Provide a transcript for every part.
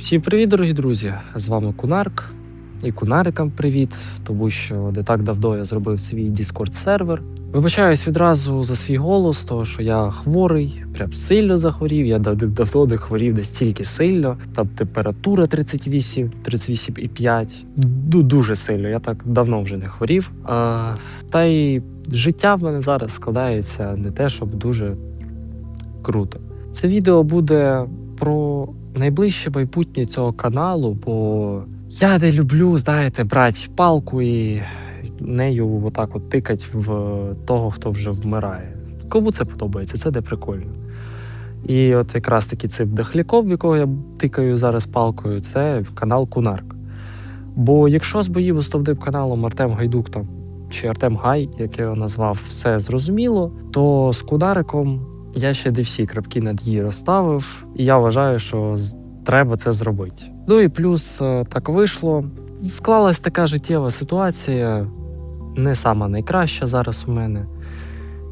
Всім привіт, дорогі друзі! З вами Кунарк. І кунарикам привіт, тому що не так давно я зробив свій Discord сервер. Вибачаюсь відразу за свій голос, тому що я хворий, прям сильно захворів. Я дав- давно не хворів настільки сильно. Там температура 38, 38,5. Ду- Дуже сильно. Я так давно вже не хворів. А, та й життя в мене зараз складається не те, щоб дуже круто. Це відео буде про найближче майбутнє цього каналу, бо я не люблю, знаєте, брати палку і нею отак от тикать в того, хто вже вмирає. Кому це подобається, це де прикольно. І от якраз таки цей дохляков, в якого я тикаю зараз палкою, це канал Кунарк. Бо якщо з моїм основним каналом Артем Гайдук там чи Артем Гай, як я його назвав, все зрозуміло, то з Кунариком я ще не всі крапки над її розставив, і я вважаю, що треба це зробити. Ну і плюс е, так вийшло. Склалась така життєва ситуація, не сама найкраща зараз у мене.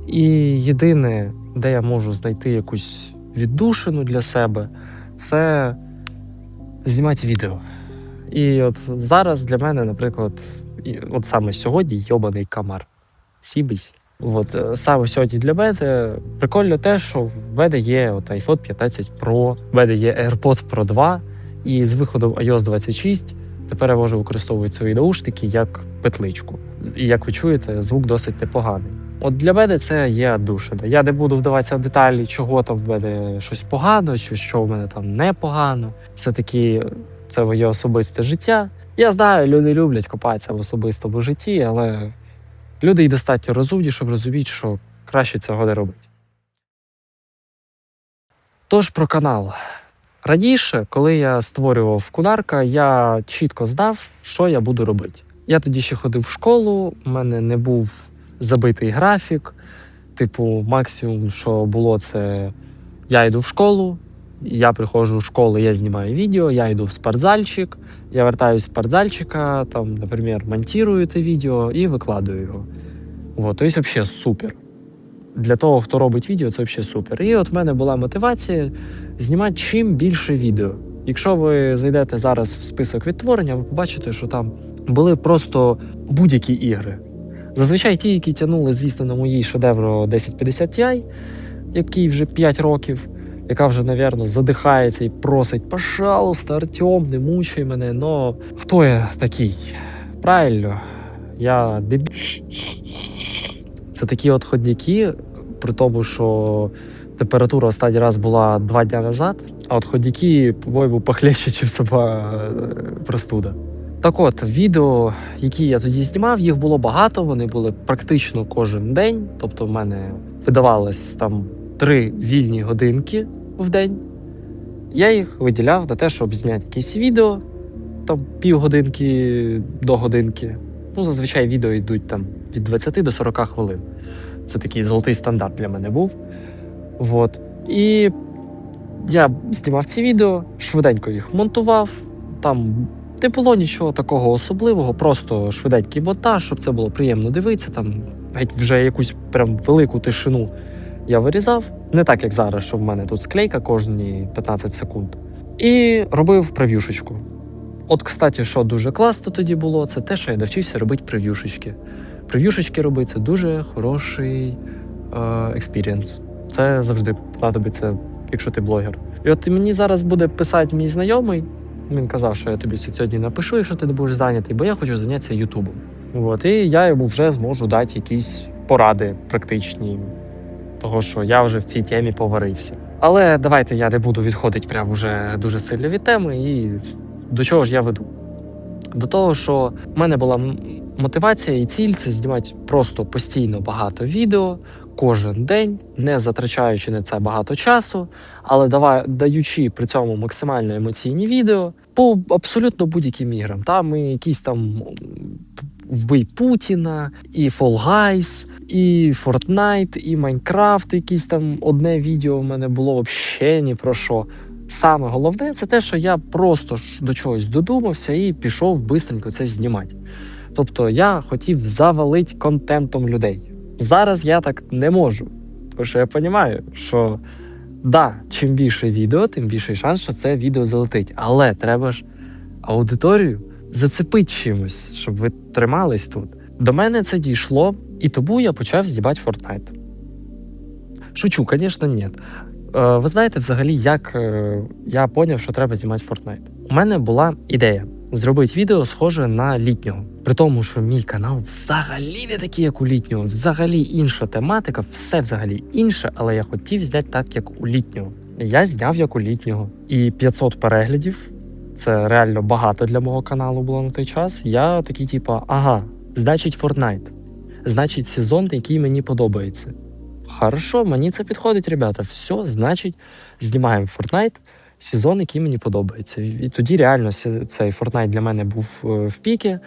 І єдине, де я можу знайти якусь віддушину для себе, це знімати відео. І от зараз для мене, наприклад, от саме сьогодні йобаний камар. Сібись. От е, саме сьогодні для мене прикольно те, що в мене є от iPhone 15 Pro, в мене є AirPods Pro 2, і з виходом iOS 26 тепер я можу використовувати свої наушники як петличку. І як ви чуєте, звук досить непоганий. От для мене це є душина. Я не буду вдаватися в деталі, чого там в мене щось погано, чи що в мене там непогано. Все-таки це моє особисте життя. Я знаю, люди люблять копатися в особистому житті, але люди й достатньо розумні, щоб розуміти, що краще цього не робити. Тож про канал. Раніше, коли я створював кунарка, я чітко знав, що я буду робити. Я тоді ще ходив в школу, у мене не був забитий графік. Типу, максимум, що було, це я йду в школу, я приходжу в школу, я знімаю відео, я йду в спортзальчик, я вертаюсь з спортзальчика, там, наприклад, монтую це відео і викладаю його. Вот, тобто, взагалі супер. Для того, хто робить відео, це взагалі супер. І от в мене була мотивація знімати чим більше відео. Якщо ви зайдете зараз в список відтворення, ви побачите, що там були просто будь-які ігри. Зазвичай ті, які тягнули, звісно, на моїй шедевро 1050 Ti, який вже 5 років, яка вже, напевно, задихається і просить, пожалуйста, Артем, не мучай мене. Но хто я такий? Правильно, я дебіль. Це такі от ходняки, при тому, що температура останній раз була два дні назад, а от ходяки, по-моєму, похлеще, ніж сама е, простуда. Так от, відео, які я тоді знімав, їх було багато, вони були практично кожен день. Тобто, в мене видавалось там три вільні годинки в день. Я їх виділяв на те, щоб зняти якісь відео, там півгодинки до годинки. Ну, зазвичай відео йдуть там від 20 до 40 хвилин. Це такий золотий стандарт для мене був. Вот. І я знімав ці відео, швиденько їх монтував. Там не було нічого такого особливого, просто швиденький монтаж, щоб це було приємно дивитися. Там геть вже якусь прям велику тишину я вирізав. Не так, як зараз, що в мене тут склейка кожні 15 секунд. І робив прев'юшечку. От, кстати, що дуже класно тоді було, це те, що я навчився робити прев'юшечки. Прев'юшечки робити це дуже хороший е, експірієнс. Це завжди понадобиться, якщо ти блогер. І от мені зараз буде писати мій знайомий. Він казав, що я тобі сьогодні напишу, якщо ти не будеш зайнятий, бо я хочу зайнятися Ютубом. От, і я йому вже зможу дати якісь поради практичні, того що я вже в цій темі поварився. Але давайте я не буду відходити прям уже дуже сильно від теми. І до чого ж я веду? До того, що в мене була мотивація і ціль це знімати просто постійно багато відео кожен день, не затрачаючи на це багато часу, але давай, даючи при цьому максимально емоційні відео по абсолютно будь-яким іграм. Там і якісь там вбий Путіна, і Fall Guys, і Fortnite, і Minecraft, якісь там одне відео в мене було взагалі ні про що. Саме головне це те, що я просто до чогось додумався і пішов бистренько це знімати. Тобто я хотів завалити контентом людей. Зараз я так не можу. Тому що я розумію, що Да, чим більше відео, тим більший шанс, що це відео залетить. Але треба ж аудиторію зацепити чимось, щоб ви тримались тут. До мене це дійшло, і тому я почав знімати Fortnite. Шучу, звісно, ні. Е, Ви знаєте, взагалі, як е, я поняв, що треба знімати Fortnite. У мене була ідея зробити відео схоже на літнього. При тому, що мій канал взагалі не такий, як у літнього, взагалі інша тематика, все взагалі інше, але я хотів зняти так, як у літнього. Я зняв як у літнього. І 500 переглядів це реально багато для мого каналу було на той час. Я такий, типу, ага, значить, Fortnite. Значить, сезон, який мені подобається. Хорошо, мені це підходить, ребята. Все, значить, знімаємо Fortnite, сезон, який мені подобається. І тоді реально цей Fortnite для мене був е, в піки.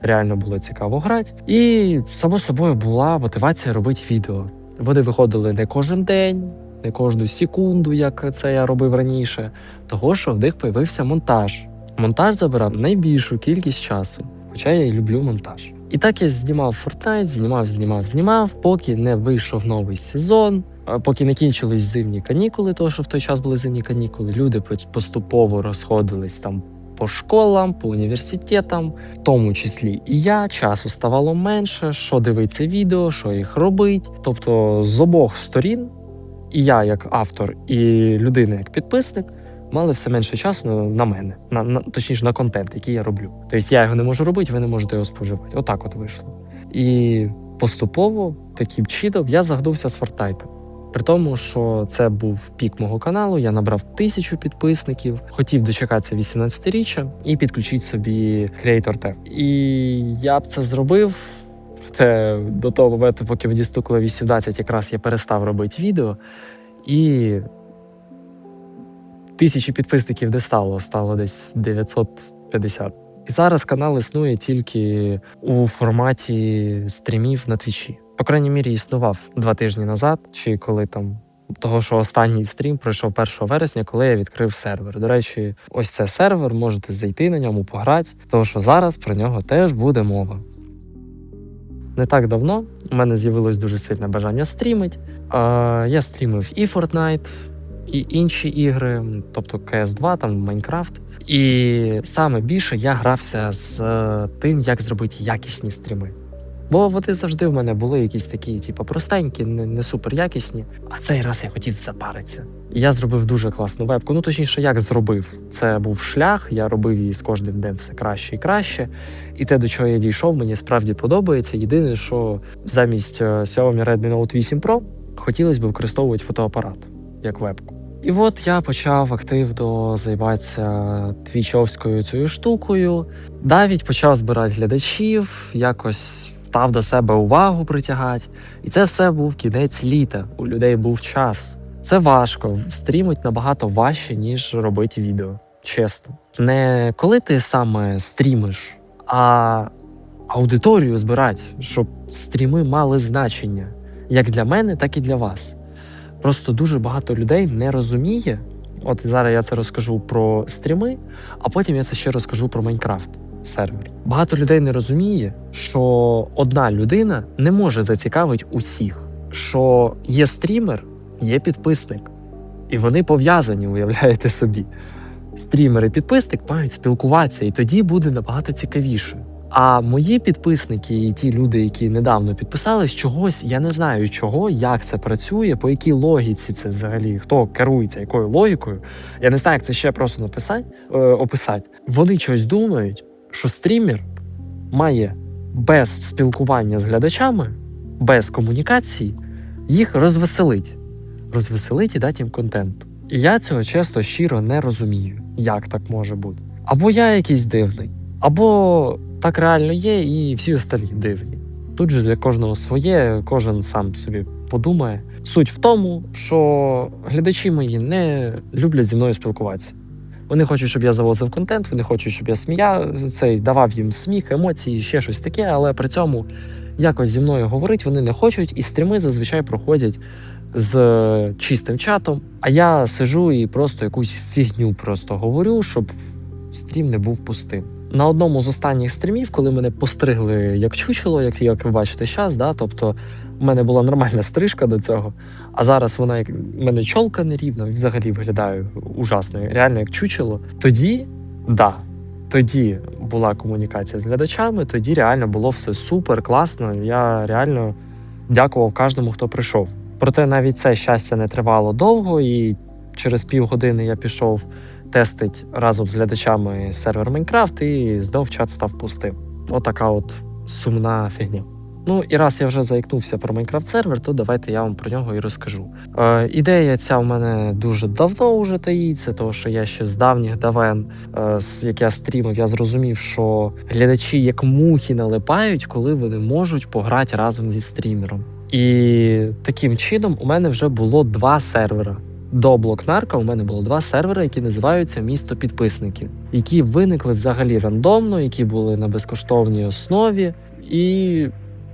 Реально було цікаво грати. І само собою була мотивація робити відео. Вони виходили не кожен день, не кожну секунду, як це я робив раніше. Того, що в них появився монтаж. Монтаж забирав найбільшу кількість часу, хоча я і люблю монтаж. І так я знімав Fortnite, знімав, знімав, знімав, поки не вийшов новий сезон, поки не кінчились зимні канікули, тому що в той час були зимні канікули. Люди поступово розходились там по школам, по університетам, в тому числі і я. Часу ставало менше, що дивиться відео, що їх робить. Тобто з обох сторін, і я як автор, і людина як підписник. Мали все менше часу на, мене, на, на точніше на контент, який я роблю. Тобто я його не можу робити, ви не можете його споживати. Отак от вийшло. І поступово таким чином я загнувся з Фортнайтом. При тому, що це був пік мого каналу, я набрав тисячу підписників, хотів дочекатися 18-річчя і підключити собі Creator Tag. І я б це зробив. Проте до того моменту, поки мені стукало 18, якраз я перестав робити відео. І тисячі підписників не стало, стало десь 950. І зараз канал існує тільки у форматі стрімів на твічі. По крайній мірі, існував два тижні назад, чи коли там. Того, що останній стрім пройшов 1 вересня, коли я відкрив сервер. До речі, ось це сервер, можете зайти на ньому, пограти, тому що зараз про нього теж буде мова. Не так давно у мене з'явилось дуже сильне бажання стрімити. Е, я стрімив і Fortnite, і інші ігри, тобто CS2, там Майнкрафт. І саме більше я грався з е, тим, як зробити якісні стріми. Бо вони завжди в мене були якісь такі, типу, простенькі, не, не супер якісні. А в цей раз я хотів запаритися. І я зробив дуже класну вебку. Ну точніше, як зробив. Це був шлях, я робив її з кожним днем все краще і краще. І те, до чого я дійшов, мені справді подобається. Єдине, що замість е, Xiaomi Redmi Note 8 Pro хотілося б використовувати фотоапарат як вебку. І от я почав активно займатися твічовською цією штукою. Навіть почав збирати глядачів, якось став до себе увагу притягати. І це все був кінець літа. У людей був час. Це важко. Стрімить набагато важче, ніж робити відео. Чесно. Не коли ти саме стрімиш, а аудиторію збирати, щоб стріми мали значення як для мене, так і для вас. Просто дуже багато людей не розуміє. От зараз я це розкажу про стріми, а потім я це ще розкажу про Майнкрафт сервер. Багато людей не розуміє, що одна людина не може зацікавити усіх, що є стрімер, є підписник, і вони пов'язані, уявляєте собі. Стрімер і підписник мають спілкуватися, і тоді буде набагато цікавіше. А мої підписники і ті люди, які недавно підписались, чогось я не знаю чого, як це працює, по якій логіці це взагалі, хто керується якою логікою. Я не знаю, як це ще просто написати, е, описати. Вони щось думають, що стрімер має без спілкування з глядачами, без комунікації, їх розвеселить. Розвеселить і дати їм контенту. І я цього чесно щиро не розумію, як так може бути. Або я якийсь дивний, або так реально є, і всі остальні дивні. Тут же для кожного своє, кожен сам собі подумає. Суть в тому, що глядачі мої не люблять зі мною спілкуватися. Вони хочуть, щоб я завозив контент, вони хочуть, щоб я смія цей давав їм сміх, емоції, ще щось таке, але при цьому якось зі мною говорить вони не хочуть, і стріми зазвичай проходять з чистим чатом. А я сижу і просто якусь фігню просто говорю, щоб стрім не був пустим. На одному з останніх стрімів, коли мене постригли як чучело, як, як ви бачите зараз, да, тобто у мене була нормальна стрижка до цього, а зараз вона як мене чолка нерівна, взагалі виглядаю ужасно, реально як чучело. Тоді, да, тоді була комунікація з глядачами, тоді реально було все супер класно. Я реально дякував кожному, хто прийшов. Проте навіть це щастя не тривало довго, і через півгодини я пішов тестить разом з глядачами сервер Майнкрафт, і знов чат став пустим. Отака от сумна фігня. Ну і раз я вже заікнувся про Майнкрафт сервер, то давайте я вам про нього і розкажу. Е, ідея ця в мене дуже давно вже таїться, тому що я ще з давніх давен, е, як я стрімив, я зрозумів, що глядачі як мухи налипають, коли вони можуть пограти разом зі стрімером. І таким чином у мене вже було два сервера. До блокнарка у мене було два сервери, які називаються місто підписників, які виникли взагалі рандомно, які були на безкоштовній основі. І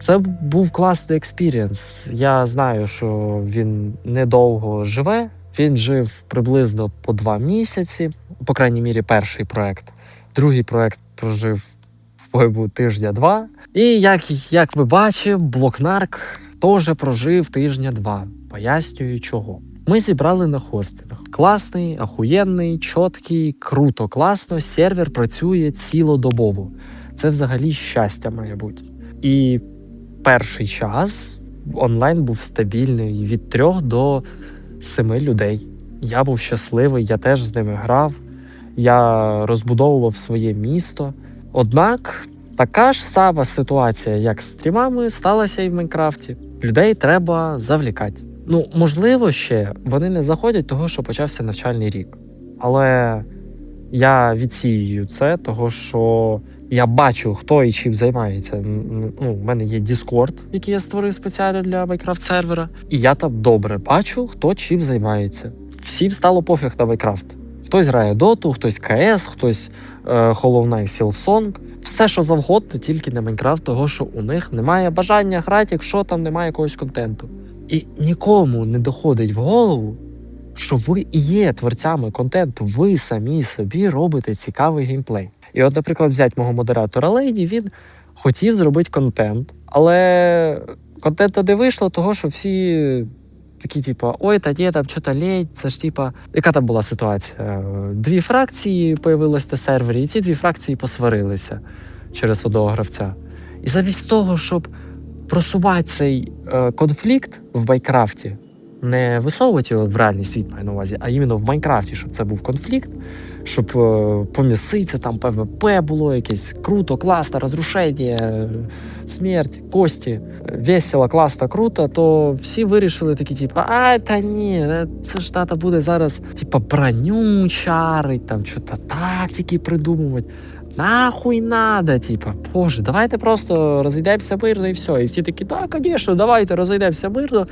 це був класний експірієнс. Я знаю, що він недовго живе. Він жив приблизно по два місяці, по крайній мірі, перший проект. Другий проект прожив по-моєму, тижня-два. І як, як ви бачите, блокнарк теж прожив тижня-два. Пояснюю чого. Ми зібрали на хостинг. Класний, ахуєнний, чіткий, круто, класно. Сервер працює цілодобово. Це взагалі щастя має бути. І перший час онлайн був стабільний від трьох до семи людей. Я був щасливий, я теж з ними грав, я розбудовував своє місто. Однак така ж сама ситуація, як з стрімами, сталася і в Майнкрафті. Людей треба завлікати. Ну, можливо, ще вони не заходять, того, що почався навчальний рік. Але я відсіюю це, того що я бачу, хто і чим займається. Ну, у мене є Discord, який я створив спеціально для Minecraft сервера, і я там добре бачу, хто чим займається. Всім стало пофіг на Minecraft. Хтось грає Доту, хтось КС, хтось е, Knight Silksong. Все, що завгодно, тільки не Майнкрафт, того що у них немає бажання грати, якщо там немає якогось контенту. І нікому не доходить в голову, що ви є творцями контенту, ви самі собі робите цікавий геймплей. І от, наприклад, взять мого модератора Лейні, він хотів зробити контент, але контенту не вийшло, того що всі такі, типу, ой, та ні, там що-то лень, це ж типа. Яка там була ситуація? Дві фракції появилось на сервері, і ці дві фракції посварилися через одного гравця. І замість того, щоб просувати цей е, конфлікт в Майнкрафті, не висовувати в реальний світ, маю на увазі, а іменно в Майнкрафті, щоб це був конфлікт, щоб е, поміситься, там ПВП було якесь круто, класно, розрушення, е, смерть, кості, весело, класно, круто, то всі вирішили такі, типу, а та ні, е, це ж тата буде зараз типу, броню чарить, там що-то тактики придумувати. Нахуй надо, типа, боже, давайте просто розійдемося мирно і все. І всі такі, так, звісно, давайте розійдемося мирно.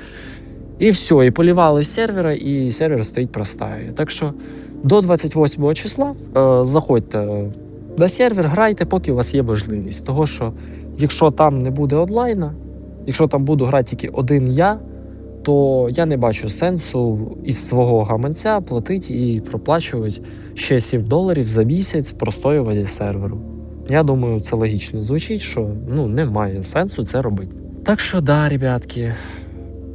І все, і полівали з сервера, і сервер стоїть простає. Так що до 28 числа е, заходьте на сервер, грайте, поки у вас є можливість. Того що якщо там не буде онлайна, якщо там буду грати тільки один я, то я не бачу сенсу із свого гаманця платити і проплачувати ще 7 доларів за місяць простоювання серверу. Я думаю, це логічно звучить, що ну немає сенсу це робити. Так що да, ребятки,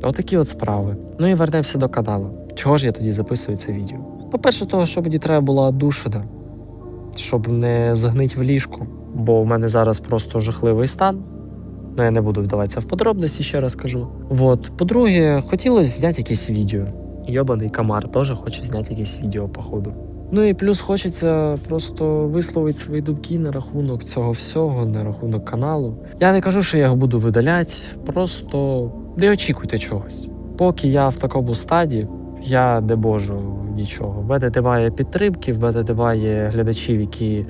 отакі от справи. Ну і вернемося до каналу. Чого ж я тоді записую це відео? По-перше, того, що мені треба була душина, щоб не загнити в ліжку, бо в мене зараз просто жахливий стан. Ну, я не буду вдаватися в подробності, ще раз кажу. Вот. По-друге, хотілося зняти якесь відео. Йобаний комар теж хоче зняти якесь відео, походу. Ну і плюс хочеться просто висловити свої думки на рахунок цього всього, на рахунок каналу. Я не кажу, що я його буду видаляти, просто не очікуйте чогось. Поки я в такому стаді, я не можу нічого. В мене немає підтримки, в мене немає глядачів, які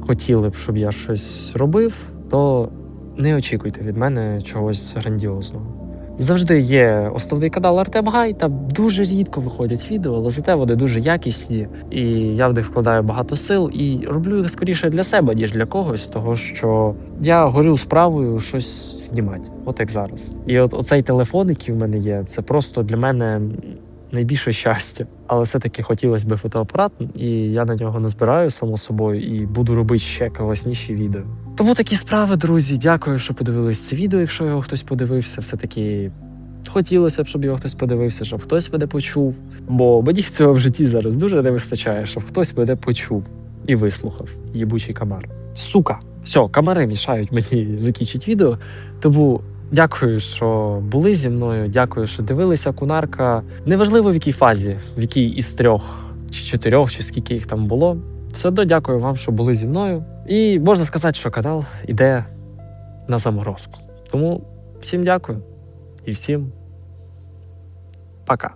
хотіли б, щоб я щось робив, то не очікуйте від мене чогось грандіозного. Завжди є основний канал Артем Гай, там дуже рідко виходять відео, але зате вони дуже якісні, і я в них вкладаю багато сил і роблю їх скоріше для себе, ніж для когось, того що я горю справою щось знімати, от як зараз. І от оцей телефон, який в мене є, це просто для мене найбільше щастя. Але все-таки хотілося б фотоапарат, і я на нього не збираю, само собою, і буду робити ще класніші відео. Тому такі справи, друзі. Дякую, що подивились це відео. Якщо його хтось подивився, все-таки хотілося б, щоб його хтось подивився, щоб хтось мене почув. Бо мені цього в житті зараз дуже не вистачає, щоб хтось мене почув і вислухав. Єбучий камар. Сука, все, камери мішають мені закінчити відео. Тому дякую, що були зі мною. Дякую, що дивилися кунарка. Неважливо в якій фазі, в якій із трьох чи чотирьох, чи скільки їх там було. Все одно дякую вам, що були зі мною. І можна сказати, що канал іде на заморозку. Тому всім дякую і всім пока.